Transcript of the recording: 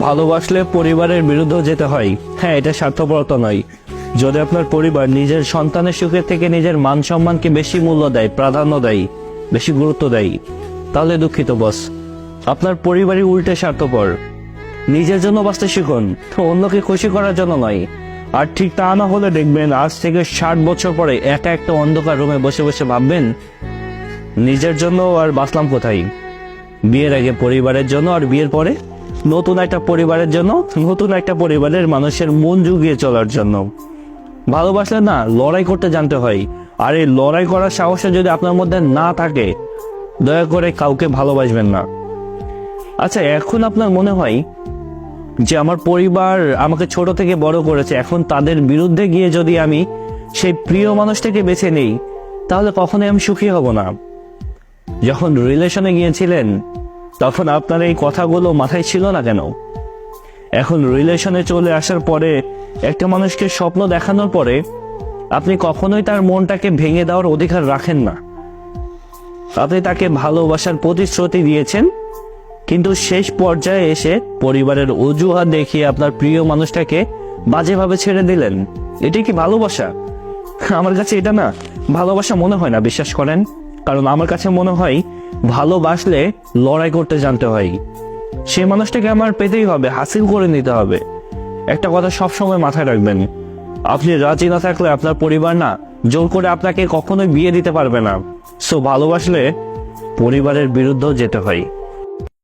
ভালোবাসলে পরিবারের বিরুদ্ধেও যেতে হয়। হ্যাঁ এটা স্বার্থপরতা নয়। যদি আপনার পরিবার নিজের সন্তানের সুখের থেকে নিজের মান সম্মানকে বেশি মূল্য দেয়, প্রাধান্য দেয়, বেশি গুরুত্ব দেয়, তাহলে দুঃখিত, বস। আপনার পরিবারই উল্টে স্বার্থপর। নিজের জন্য বাঁচতে শিখুন, অন্যকে খুশি করার জন্য নয়। আর ঠিক তা না হলে দেখবেন, আজ থেকে ষাট বছর পরে একা একটা অন্ধকার রুমে বসে বসে ভাববেন, নিজের জন্য আর বাঁচলাম কোথায়? বিয়ের আগে পরিবারের জন্য আর বিয়ের পরে? নতুন একটা পরিবারের জন্য, নতুন একটা পরিবারের মানুষের মন জুগিয়ে চলার জন্য। ভালোবাসলে না, লড়াই করতে জানতে হয়। আর এই লড়াই করার সাহসটা যদি আপনার মধ্যে না থাকে, দয়া করে কাউকে ভালোবাসবেন না। আচ্ছা এখন আপনার মনে হয় যে আমার পরিবার আমাকে ছোট থেকে বড় করেছে, এখন তাদের বিরুদ্ধে গিয়ে যদি আমি সেই প্রিয় মানুষটাকে বেছে নেই, তাহলে কখনোই আমি সুখী হব না। যখন রিলেশনে গিয়েছিলেন তখন আপনার এই কথাগুলো মাথায় ছিল না কেন? এখন রিলেশনে চলে আসার পরে একটা মানুষকে স্বপ্ন দেখানোর পরে আপনি কখনোই তার মনটাকে ভেঙে দেওয়ার অধিকার রাখেন না। আপনি তাকে ভালোবাসার প্রতিশ্রুতি দিয়েছেন, কিন্তু শেষ পর্যায়ে এসে পরিবারের অজুহাত দেখিয়ে আপনার প্রিয় মানুষটাকে বাজেভাবে ছেড়ে দিলেন। এটি কি ভালোবাসা? আমার কাছে এটা না, ভালোবাসা মনে হয় না, বিশ্বাস করেন? কারণ আমার কাছে মনে হয় ভালোবাসলে লড়াই করতে জানতে হয়। সে মানুষটাকে আমার পেতেই হবে, হাসিল করে নিতে হবে। একটা কথা সবসময় মাথায় রাখবেন, আপনি রাজি না থাকলে আপনার পরিবার না জোর করে আপনাকে কখনোই বিয়ে দিতে পারবে না। সো ভালোবাসলে পরিবারের বিরুদ্ধেও যেতে হয়।